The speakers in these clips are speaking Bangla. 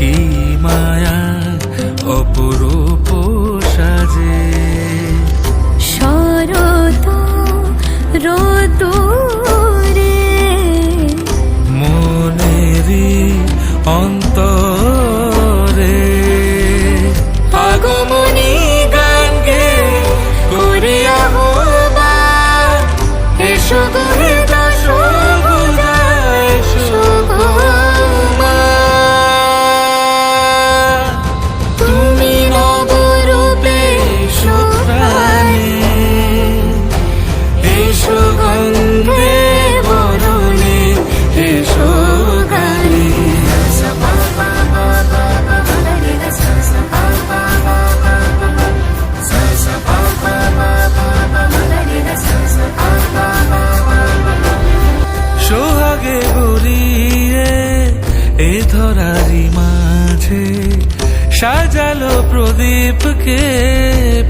কি মায়া অপরূপ সাজে? শরত রোদুরে মনেরি অন্তরে এ ধরারি মাঝে সাজালো প্রদীপকে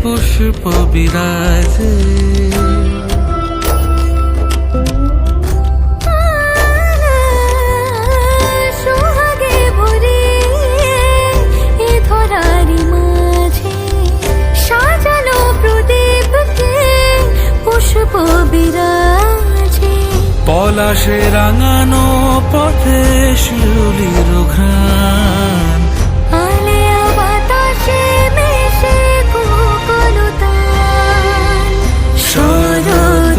পুষ্প বিরাজে। পলাশে রাঙানো পথে শিউলির ঘ্রাণ। আলিয়া বাতাসে মেশে শরৎ